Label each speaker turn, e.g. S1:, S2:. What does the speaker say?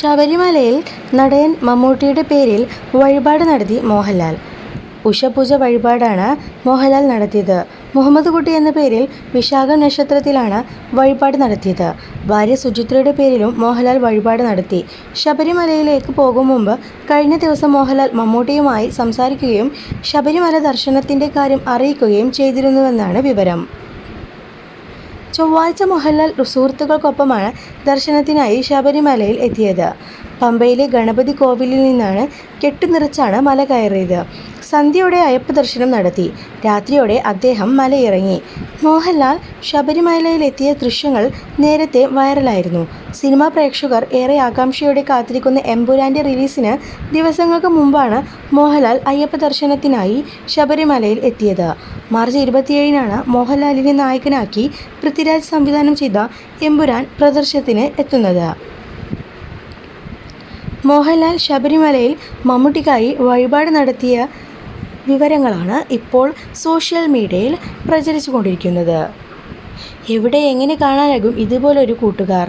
S1: ശബരിമലയിൽ നടയൻ മമ്മൂട്ടിയുടെ പേരിൽ വഴിപാട് നടത്തി മോഹൻലാൽ. ഉഷപൂജ വഴിപാടാണ് മോഹൻലാൽ നടത്തിയത്. മുഹമ്മദ് കുട്ടി എന്ന പേരിൽ വിശാഖ നക്ഷത്രത്തിലാണ് വഴിപാട് നടത്തിയത്. ഭാര്യ സുചിത്രയുടെ പേരിലും മോഹൻലാൽ വഴിപാട് നടത്തി. ശബരിമലയിലേക്ക് പോകും മുമ്പ് കഴിഞ്ഞ ദിവസം മോഹൻലാൽ മമ്മൂട്ടിയുമായി സംസാരിക്കുകയും ശബരിമല ദർശനത്തിന്റെ കാര്യം അറിയിക്കുകയും ചെയ്തിരുന്നുവെന്നാണ് വിവരം. ചൊവ്വാഴ്ച മോഹൻലാൽ സുഹൃത്തുക്കൾക്കൊപ്പമാണ് ദർശനത്തിനായി ശബരിമലയിൽ എത്തിയത്. പമ്പയിലെ ഗണപതി കോവിലിൽ നിന്നാണ് കെട്ടുനിറച്ചാണ് മല കയറിയത്. സന്ധ്യയോടെ അയ്യപ്പ ദർശനം നടത്തി. രാത്രിയോടെ അദ്ദേഹം മലയിറങ്ങി. മോഹൻലാൽ ശബരിമലയിലെത്തിയ ദൃശ്യങ്ങൾ നേരത്തെ വൈറലായിരുന്നു. സിനിമാ പ്രേക്ഷകർ ഏറെ ആകാംക്ഷയോടെ കാത്തിരിക്കുന്ന എംപുരാന്റെ റിലീസിന് ദിവസങ്ങൾക്ക് മുമ്പാണ് മോഹൻലാൽ അയ്യപ്പ ദർശനത്തിനായി ശബരിമലയിൽ എത്തിയത്. മാർച്ച് ഇരുപത്തിയേഴിനാണ് മോഹൻലാലിനെ നായകനാക്കി പൃഥ്വിരാജ് സംവിധാനം ചെയ്ത എംപുരാൻ പ്രദർശനത്തിന് എത്തുന്നത്. മോഹൻലാൽ ശബരിമലയിൽ മമ്മൂട്ടിക്കായി വഴിപാട് നടത്തിയ വിവരങ്ങളാണ് ഇപ്പോൾ സോഷ്യൽ മീഡിയയിൽ പ്രചരിച്ചു കൊണ്ടിരിക്കുന്നത് എവിടെ എങ്ങനെ കാണാനാകും ഇതുപോലൊരു കൂട്ടുകാർ?